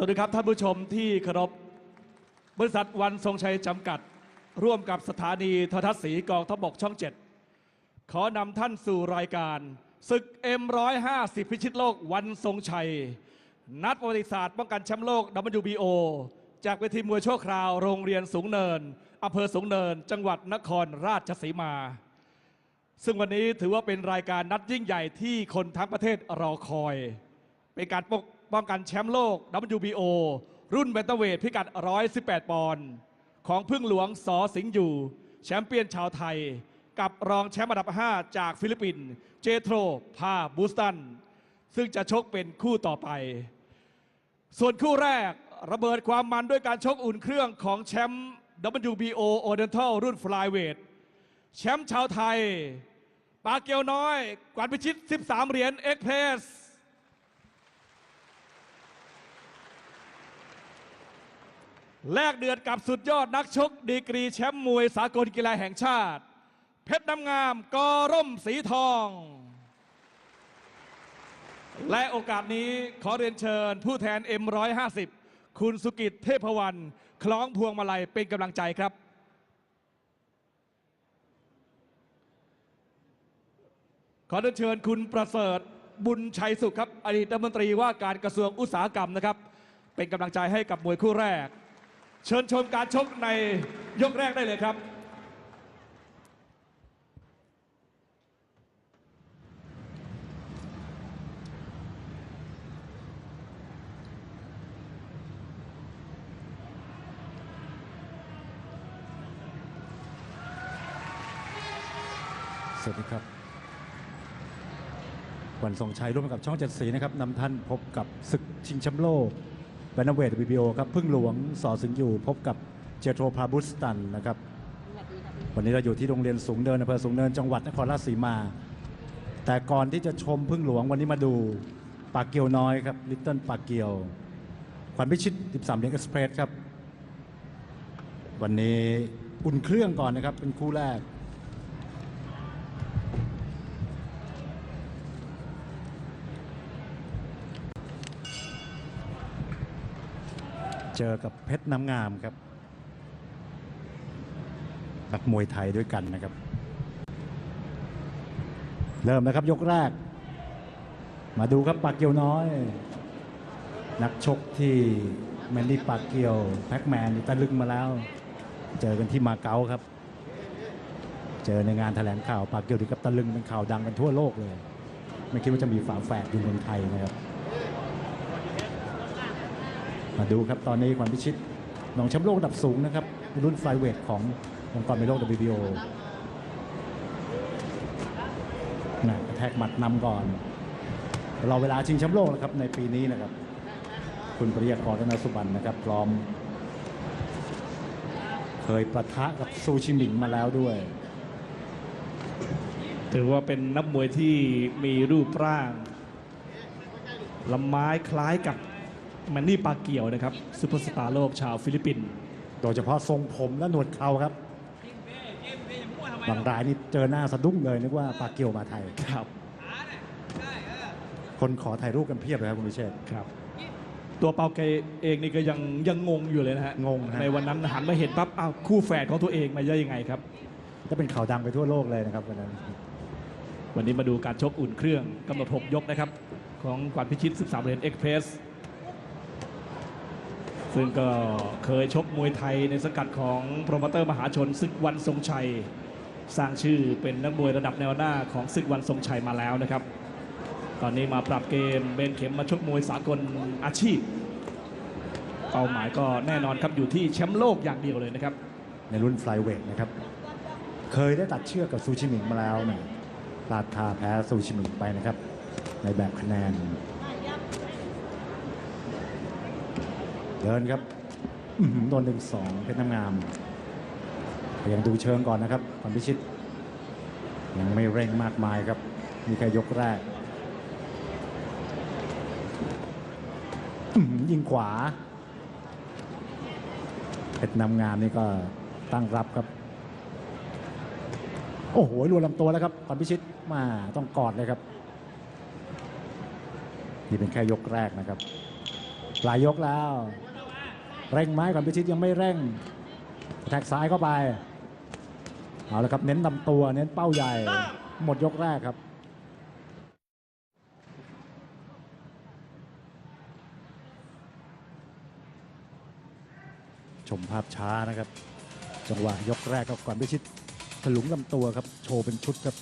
สวัสดีครับท่านผู้ชมที่เคารพบริษัทวันทรงชัยจำกัด ร่วมกับสถานีโทรทัศน์สีกองทบกช่อง 7 ขอนำท่านสู่รายการศึก M150 พิชิตโลกวันทรงชัย นัดประวัติศาสตร์ป้องกันแชมป์โลก WBO จากเวทีมวยชั่วคราวโรงเรียนสูงเนินอำเภอสูงเนิน จังหวัดนครราชสีมา ซึ่งวันนี้ถือว่าเป็นรายการนัดยิ่งใหญ่ที่คนทั้งประเทศรอคอย เป็นการปก ป้องกันแชมป์โลก WBO รุ่นเบนเตอร์เวทพิกัด 118 ปอนด์ของพึ่งหลวงสอสิงห์อยู่ แชมเปี้ยนชาวไทย กับรองแชมป์อันดับ 5 จากฟิลิปปินส์เจโทรพาบูสตัน ซึ่งจะชกเป็นคู่ต่อไป ส่วนคู่แรกระเบิดความมันด้วยการชกอุ่นเครื่องของแชมป์ WBO Oriental รุ่นฟลายเวทแชมป์ชาวไทย ปาเกียวน้อย กวาดพิชิต 13 เหรียญเอ็กเพรส แลกเดือดกับสุดยอดนักชกดีกรีแชมป์มวยสากลกีฬาแห่งชาติ เพชรน้ำงามกอร่มสีทอง และโอกาสนี้ขอเรียนเชิญผู้แทน M150 คุณสุกิจเทพวรรณคล้องพวงมาลัยเป็นกำลังใจครับ ขอเรียนเชิญคุณประเสริฐบุญชัยสุขครับ อดีตรัฐมนตรีว่าการกระทรวงอุตสาหกรรมนะครับ เป็นกำลังใจให้กับมวยคู่แรก เชิญชมการชกในยกแรกได้เลยครับ สวัสดีครับ วันทรงชัยร่วมกับช่องเจ็ดสีนะครับนำท่านพบกับศึกชิงแชมป์โลก แบนเวทบีบีโอครับพึ่งหลวงสอสิงห์อยู่พบกับเจโทรพาบุสตันนะครับ วันนี้เราอยู่ที่โรงเรียนสูงเนินอำเภอสูงเนินจังหวัดนครราชสีมา แต่ก่อนที่จะชมพึ่งหลวงวันนี้มาดูปากเกียวน้อยครับลิตเติ้ลปากเกียว ขวัญพิชิต 13เหรียญเอ็กซ์เพรสครับ วันนี้อุ่นเครื่องก่อนนะครับเป็นคู่แรก เจอกับเพชรน้ำงามครับ นักมวยไทยด้วยกันนะครับ เริ่มนะครับยกแรก มาดูครับปากเกียวน้อย นักชกที่แมนดี้ปากเกียวแพ็กแมนตะลึงมาแล้ว เจอกันที่มาเก๊าครับ เจอในงานแถลงข่าวปากเกียวถึงกับตะลึงเป็นข่าวดังกันทั่วโลกเลย ไม่คิดว่าจะมีฝาแฝดอยู่เมืองไทยนะครับ มาดูครับตอนนี้ขวัญพิชิตหนองแชมป์โลกระดับสูงนะครับ รุ่นไฟเวทขององค์กรมโลก WBO นะกระแทกหมัดนำก่อนรอเวลาชิงแชมป์โลกนะครับในปีนี้นะครับ คุณปริยากรธนสุบันนะครับ พร้อม เคยประทะกับซูชิมิงมาแล้วด้วย ถือว่าเป็นนักมวยที่มีรูปร่างลำไม้คล้ายกับ แมนนี่ปาเกียวนะครับซูเปอร์สตาร์โลกชาวฟิลิปปินส์โดยเฉพาะทรงผมและหนวดเขาครับ บางรายนี่เจอหน้าสะดุ้งเลยนึกว่าปาเกียวมาไทย ครับ คนขอถ่ายรูปกันเพียบเลยครับคุณวิเชษฐ์ครับ ตัวเปาเกเองนี่ก็ยังยังงงอยู่เลยนะฮะงงฮะ ในวันนั้นหันมาเห็นปั๊บอ้าวคู่แฝดของตัวเองมาได้ยังไงครับก็เป็นข่าวดังไปทั่วโลกเลยนะครับวันนั้น วันนี้มาดูการชกอุ่นเครื่องกำหนด 6 ยกนะครับ ของกวานพิชิต 13เหรียญเอ็กเพรส ซึ่งก็เคยชกมวยไทยในสังกัดของโปรโมเตอร์มหาชนศึกวันทรงชัย สร้างชื่อเป็นนักมวยระดับแนวหน้าของศึกวันทรงชัยมาแล้วนะครับ ตอนนี้มาปรับเกมเบนเข็มมาชกมวยสากลอาชีพเป้าหมายก็แน่นอนครับอยู่ที่แชมป์โลกอย่างเดียวเลยนะครับ ในรุ่นไฟเวทนะครับ เคยได้ตัดเชือกกับซูชิมิงมาแล้วนะพลาดท่าแพ้ซูชิมิงไปนะครับ ในแบบคะแนน เดินครับโดนหนึ่งสองเพชรน้ำงามยังดูเชิงก่อนนะครับความพิชิต ยังไม่เร่งมากมายครับ มีแค่ยกแรกยิงขวาเพชรนำงามนี่ก็ตั้งรับครับ โอ้โหรวลำตัวแล้วครับความพิชิตมาต้องกอดเลยครับ นี่เป็นแค่ยกแรกนะครับปลายยกแล้ว เร่งไม้ก่อนพิชิตยังไม่เร่ง แท็กซ้ายเข้าไป เอาละครับเน้นลำตัวเน้นเป้าใหญ่ หมดยกแรกครับชมภาพช้านะครับ จังหวะยกแรกก็ก่อนพิชิตถลุงลำตัวครับ โชว์เป็นชุดครับ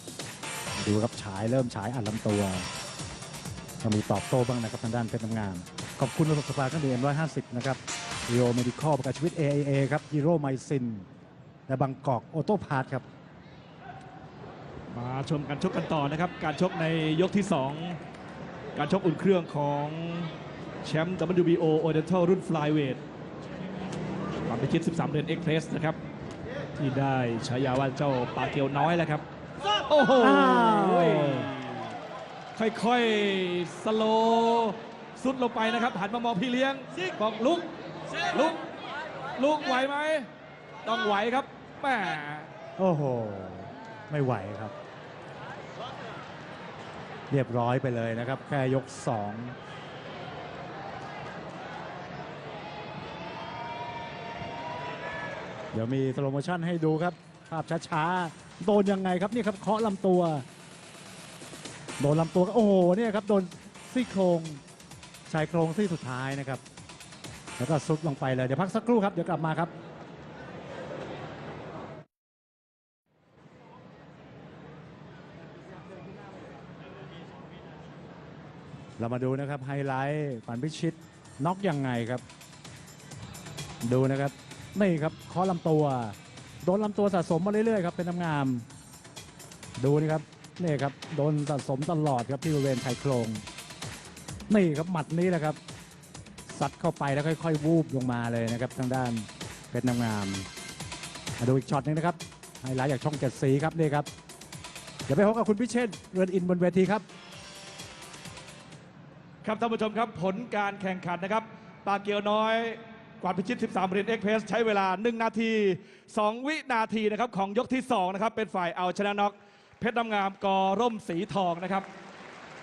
ดูครับฉายเริ่มฉายอัดลำตัวมีตอบโต้บ้างนะครับทางด้านเพชรน้ำงาม ขอบคุณระบบสภาเครื่องดื่ม M150 นะครับ รีโอเมดิคอลประกันชีวิต AIA ครับฮีโร่ไมซิน และบางกอกออโต้พาร์ทครับ มาชมการชกกันต่อนะครับ การชกในยกที่ 2 การชกอุ่นเครื่องของแชมป์ WBO Oriental รุ่น Flyweight ความพิชิต 13 เดือน Express นะครับ ที่ได้ฉายาว่าเจ้าปลาเกียวน้อยแล้วครับ โอ้โห อ้าว ค่อยๆ สโลว์สุดลงไปนะครับ หันมามองพี่เลี้ยง บอกลุก ลุกลุกไหวไหม ต้องไหวครับแหมโอ้โห ไม่ไหวครับ เรียบร้อยไปเลยนะครับ แค่ยก2เดี๋ยวมีสโลโมชั่นให้ดูครับ ภาพช้าๆ โดนยังไงครับนี่ครับเคาะลำตัว โดนลำตัวก็โอ้โหเนี่ยครับ โดนซี่โครงชายโครงซี่สุดท้ายนะครับ แล้วก็ซุดลงไปเลย เดี๋ยวพักสักครู่ครับ เดี๋ยวกลับมาครับเรามาดูนะครับไฮไลท์ฝันพิชิตน็อกยังไงครับ ดูนะครับ นี่ครับเคาะลำตัว โดนลำตัวสะสมมาเรื่อยๆครับเป็นน้ำงาม ดูนี่ครับนี่ครับโดนสะสมตลอดครับที่บริเวณชายโครง นี่ครับหมัดนี้แหละครับ ซัดเข้าไปแล้วค่อย ๆ วูบลงมาเลยนะครับทางด้านเพชรน้ำงามมาดูอีกช็อตนึงนะครับไฮไลท์จากช่องเจ็ดสีครับนี่ครับเดี๋ยวไปพบกับคุณพิเชษเรือนอินบนเวทีครับ ครับท่านผู้ชมครับผลการแข่งขันนะครับปลาเกียวน้อยกวาดพิชิต 13 เหรียญเอ็กเพสใช้เวลา 1 นาที 2 วินาทีนะครับของยกที่ 2 นะครับ เป็นฝ่ายเอาชนะน็อกเพชรน้ำงามกอร่มสีทองนะครับ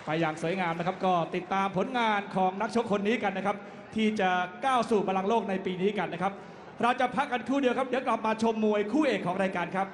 ไปอย่างสวยงามนะครับ ก็ติดตามผลงานของนักชกคนนี้กันนะครับ ที่จะก้าวสู่บอลลังก์โลกในปีนี้กันนะครับ เราจะพักกันครู่เดียวครับ เดี๋ยวกลับมาชมมวยคู่เอกของรายการครับ